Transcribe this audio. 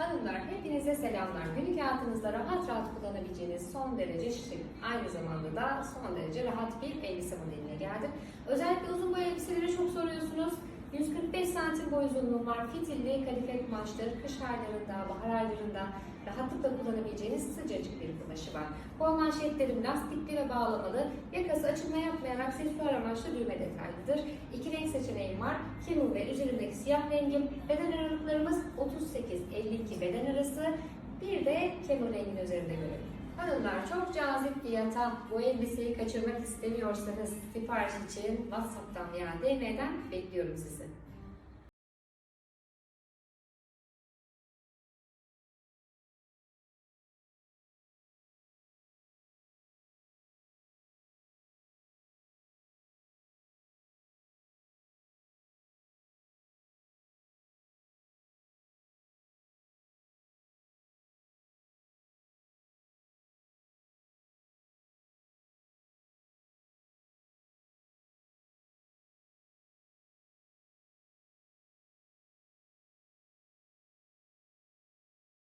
Hanımlar hepinize selamlar. Günlük hayatınızda rahat rahat kullanabileceğiniz son derece şık, aynı zamanda da son derece rahat bir elbise modeline geldim. Özellikle uzun boy elbiseleri çok soruyorsunuz. 145 santim boy uzunluğu var. Fitilli kalife kumaştır. Kış aylarında, bahar aylarında rahatlıkla kullanabileceğiniz sıcacık bir kumaşı var. Kol manşetlerim lastikli ve bağlamalı. Yakası açılma yapmayan aksesuar amaçlı düğme detaylıdır. İki renk seçeneğim var. Kemur ve üzerindeki siyah rengim. Beden aralıklarımız Bir de kemur rengin üzerinde görelim. Hanımlar çok cazip fiyata bu elbiseyi kaçırmak istemiyorsanız sipariş için WhatsApp'tan veya DM'den bekliyorum sizi.